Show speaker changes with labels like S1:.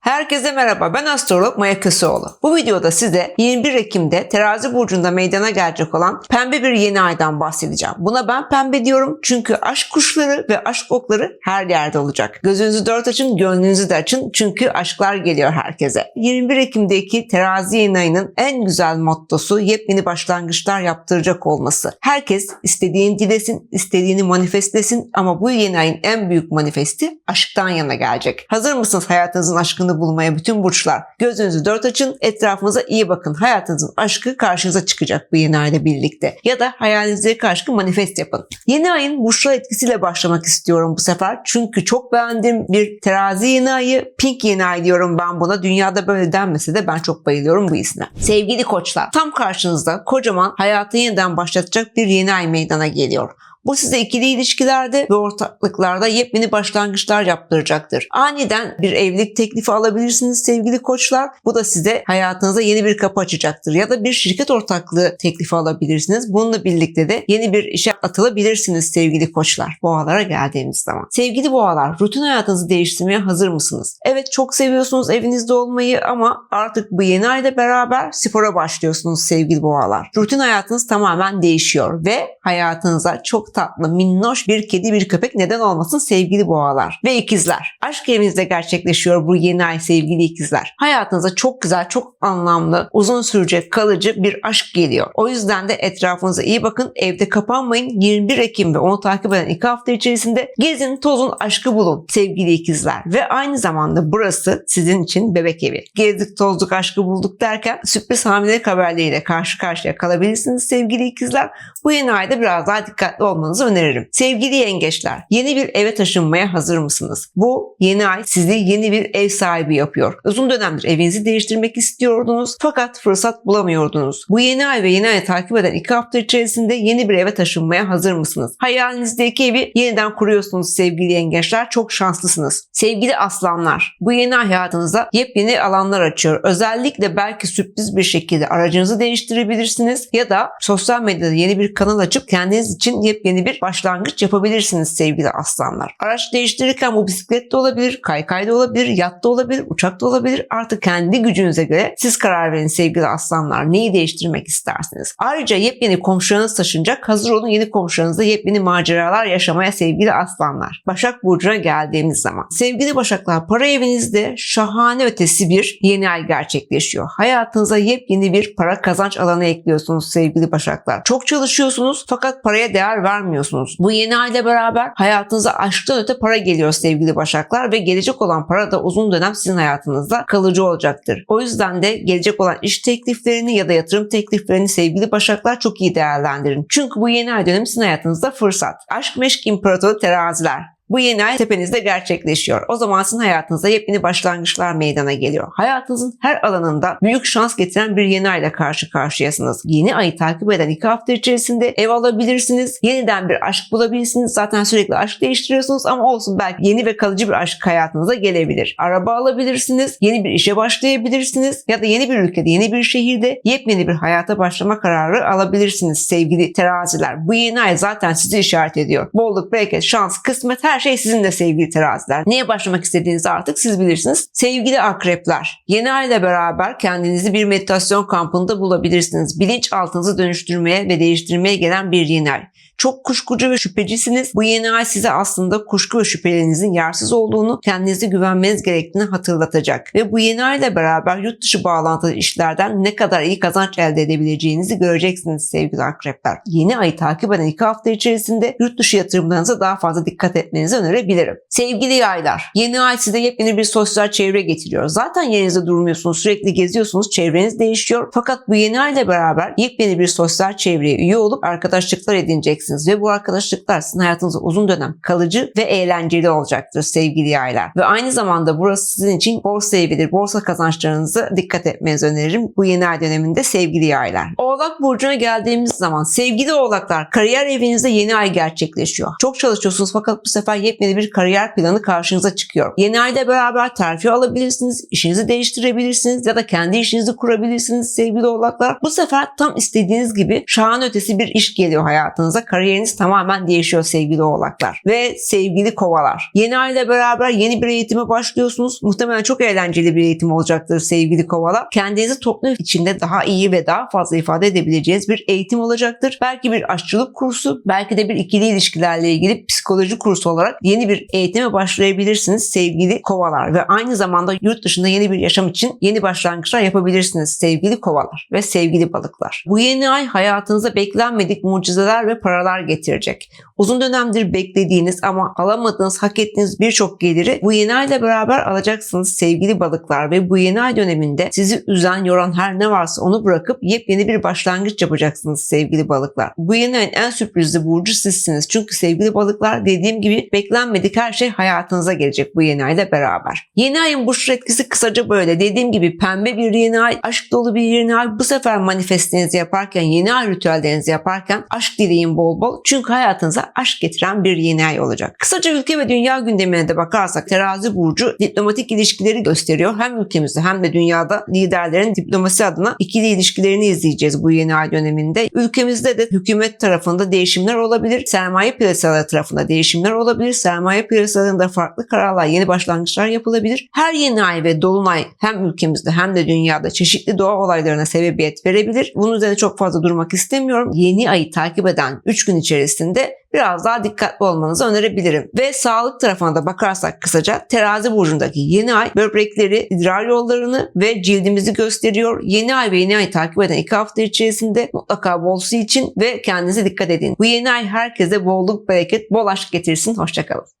S1: Herkese merhaba ben astrolog Maya Köseoğlu. Bu videoda size 21 Ekim'de terazi burcunda meydana gelecek olan pembe bir yeni aydan bahsedeceğim. Buna ben pembe diyorum çünkü aşk kuşları ve aşk okları her yerde olacak. Gözünüzü dört açın, gönlünüzü de açın çünkü aşklar geliyor herkese. 21 Ekim'deki terazi yeni ayının en güzel mottosu yepyeni başlangıçlar yaptıracak olması. Herkes istediğini dilesin, istediğini manifestlesin ama bu yeni ayın en büyük manifesti aşktan yana gelecek. Hazır mısınız hayatınızın aşkını bulmaya bütün burçlar? Gözünüzü dört açın, etrafınıza iyi bakın. Hayatınızın aşkı karşınıza çıkacak bu yeni ayla birlikte. Ya da hayalinizdeki aşkı manifest yapın. Yeni ayın burçlar etkisiyle başlamak istiyorum bu sefer. Çünkü çok beğendiğim bir terazi yeni ayı, pink yeni ay diyorum ben buna. Dünyada böyle denmese de ben çok bayılıyorum bu isme. Sevgili koçlar, tam karşınızda kocaman hayatı yeniden başlatacak bir yeni ay meydana geliyor. Bu size ikili ilişkilerde ve ortaklıklarda yepyeni başlangıçlar yaptıracaktır. Aniden bir evlilik teklifi alabilirsiniz sevgili koçlar. Bu da size hayatınıza yeni bir kapı açacaktır. Ya da bir şirket ortaklığı teklifi alabilirsiniz. Bununla birlikte de yeni bir işe atılabilirsiniz sevgili koçlar. Boğalara geldiğimiz zaman. Sevgili boğalar, rutin hayatınızı değiştirmeye hazır mısınız? Evet çok seviyorsunuz evinizde olmayı ama artık bu yeni ayda beraber spora başlıyorsunuz sevgili boğalar. Rutin hayatınız tamamen değişiyor ve hayatınıza çok tatlı, minnoş bir kedi, bir köpek neden olmasın sevgili boğalar. Ve ikizler. Aşk evinizde gerçekleşiyor bu yeni ay sevgili ikizler. Hayatınıza çok güzel, çok anlamlı, uzun sürecek, kalıcı bir aşk geliyor. O yüzden de etrafınıza iyi bakın. Evde kapanmayın. 21 Ekim ve onu takip eden iki hafta içerisinde gezin, tozun, aşkı bulun sevgili ikizler. Ve aynı zamanda burası sizin için bebek evi. Gezdik, tozduk, aşkı bulduk derken sürpriz hamilelik haberleriyle karşı karşıya kalabilirsiniz sevgili ikizler. Bu yeni ayda biraz daha dikkatli olmanızı öneririm. Sevgili yengeçler, yeni bir eve taşınmaya hazır mısınız? Bu yeni ay sizi yeni bir ev sahibi yapıyor. Uzun dönemdir evinizi değiştirmek istiyordunuz fakat fırsat bulamıyordunuz. Bu yeni ay ve yeni ayı takip eden iki hafta içerisinde yeni bir eve taşınmaya hazır mısınız? Hayalinizdeki evi yeniden kuruyorsunuz sevgili yengeçler. Çok şanslısınız. Sevgili aslanlar, bu yeni ay hayatınıza yepyeni alanlar açıyor. Özellikle belki sürpriz bir şekilde aracınızı değiştirebilirsiniz ya da sosyal medyada yeni bir kanal açıp kendiniz için yepyeni bir başlangıç yapabilirsiniz sevgili aslanlar. Araç değiştirirken bu bisiklet de olabilir, kaykay da olabilir, yat da olabilir, uçak da olabilir. Artık kendi gücünüze göre siz karar verin sevgili aslanlar. Neyi değiştirmek istersiniz? Ayrıca yepyeni komşularınız taşınacak. Hazır olun yeni komşularınızla yepyeni maceralar yaşamaya sevgili aslanlar. Başak Burcu'na geldiğimiz zaman. Sevgili Başaklar para evinizde şahane ötesi bir yeni ay gerçekleşiyor. Hayatınıza yepyeni bir para kazanç alanı ekliyorsunuz sevgili Başaklar. Çok çalışıyorsunuz fakat paraya değer vermiyorsunuz. Bu yeni ayla beraber hayatınıza aşktan öte para geliyor sevgili Başaklar ve gelecek olan para da uzun dönem sizin hayatınızda kalıcı olacaktır. O yüzden de gelecek olan iş tekliflerini ya da yatırım tekliflerini sevgili Başaklar çok iyi değerlendirin. Çünkü bu yeni ay dönemi sizin hayatınızda fırsat. Aşk meşk imparatoru teraziler. Bu yeni ay tepenizde gerçekleşiyor. O zaman sizin hayatınızda yepyeni başlangıçlar meydana geliyor. Hayatınızın her alanında büyük şans getiren bir yeni ayla karşı karşıyasınız. Yeni ayı takip eden iki hafta içerisinde ev alabilirsiniz. Yeniden bir aşk bulabilirsiniz. Zaten sürekli aşk değiştiriyorsunuz ama olsun belki yeni ve kalıcı bir aşk hayatınıza gelebilir. Araba alabilirsiniz. Yeni bir işe başlayabilirsiniz. Ya da yeni bir ülkede, yeni bir şehirde yepyeni bir hayata başlama kararı alabilirsiniz sevgili teraziler. Bu yeni ay zaten sizi işaret ediyor. Bolluk, bereket, şans, kısmet her şey sizinle sevgili teraziler. Neye başlamak istediğinizi artık siz bilirsiniz. Sevgili akrepler, yeni ay ile beraber kendinizi bir meditasyon kampında bulabilirsiniz. Bilinçaltınızı dönüştürmeye ve değiştirmeye gelen bir yeni ay. Çok kuşkucu ve şüphecisiniz. Bu yeni ay size aslında kuşku ve şüphelerinizin yersіз olduğunu, kendinize güvenmeniz gerektiğini hatırlatacak. Ve bu yeni ay ile beraber yurt dışı bağlantılı işlerden ne kadar iyi kazanç elde edebileceğinizi göreceksiniz sevgili akrepler. Yeni ayı takip eden iki hafta içerisinde yurt dışı yatırımlarınıza daha fazla dikkat etmenizi önerebilirim. Sevgili yaylar, yeni ay size yepyeni bir sosyal çevre getiriyor. Zaten yerinizde durmuyorsunuz, sürekli geziyorsunuz, çevreniz değişiyor. Fakat bu yeni ay ile beraber yepyeni bir sosyal çevreye üye olup arkadaşlıklar edineceksiniz ve bu arkadaşlıklar sizin hayatınızda uzun dönem kalıcı ve eğlenceli olacaktır sevgili yaylar. Ve aynı zamanda burası sizin için borsa evidir. Borsa kazançlarınızı dikkat etmenizi öneririm bu yeni ay döneminde sevgili yaylar. Oğlak Burcu'na geldiğimiz zaman sevgili oğlaklar kariyer evinizde yeni ay gerçekleşiyor. Çok çalışıyorsunuz fakat bu sefer yepyeni bir kariyer planı karşınıza çıkıyor. Yeni ayda beraber terfi alabilirsiniz, işinizi değiştirebilirsiniz ya da kendi işinizi kurabilirsiniz sevgili oğlaklar. Bu sefer tam istediğiniz gibi şahan ötesi bir iş geliyor hayatınıza. Kariyer kariyeriniz tamamen değişiyor sevgili oğlaklar. Ve sevgili kovalar. Yeni ay ile beraber yeni bir eğitime başlıyorsunuz. Muhtemelen çok eğlenceli bir eğitim olacaktır sevgili kovalar. Kendinizi toplum içinde daha iyi ve daha fazla ifade edebileceğiniz bir eğitim olacaktır. Belki bir aşçılık kursu, belki de bir ikili ilişkilerle ilgili psikoloji kursu olarak yeni bir eğitime başlayabilirsiniz sevgili kovalar. Ve aynı zamanda yurt dışında yeni bir yaşam için yeni başlangıçlar yapabilirsiniz sevgili kovalar ve sevgili balıklar. Bu yeni ay hayatınıza beklenmedik mucizeler ve paralar getirecek. Uzun dönemdir beklediğiniz ama alamadığınız, hak ettiğiniz birçok geliri bu yeni ayla beraber alacaksınız sevgili balıklar ve bu yeni ay döneminde sizi üzen, yoran her ne varsa onu bırakıp yepyeni bir başlangıç yapacaksınız sevgili balıklar. Bu yeni ayın en sürprizli burcu sizsiniz. Çünkü sevgili balıklar dediğim gibi beklenmedik her şey hayatınıza gelecek bu yeni ayla beraber. Yeni ayın burç etkisi kısaca böyle. Dediğim gibi pembe bir yeni ay, aşk dolu bir yeni ay. Bu sefer manifestinizi yaparken, yeni ay ritüellerinizi yaparken aşk dileyin bol bol. Çünkü hayatınıza aşk getiren bir yeni ay olacak. Kısaca ülke ve dünya gündemine de bakarsak terazi burcu diplomatik ilişkileri gösteriyor. Hem ülkemizde hem de dünyada liderlerin diplomasi adına ikili ilişkilerini izleyeceğiz bu yeni ay döneminde. Ülkemizde de hükümet tarafında değişimler olabilir. Sermaye piyasaları tarafında değişimler olabilir. Sermaye piyasalarında farklı kararlar, yeni başlangıçlar yapılabilir. Her yeni ay ve dolunay hem ülkemizde hem de dünyada çeşitli doğa olaylarına sebebiyet verebilir. Bunun üzerine çok fazla durmak istemiyorum. Yeni ayı takip eden 3 gün içerisinde biraz daha dikkatli olmanızı önerebilirim. Ve sağlık tarafına da bakarsak kısaca terazi burcundaki yeni ay böbrekleri, idrar yollarını ve cildimizi gösteriyor. Yeni ay ve yeni ay takip eden 2 hafta içerisinde mutlaka bol su için ve kendinize dikkat edin. Bu yeni ay herkese bolluk, bereket, bol aşk getirsin. Hoşçakalın.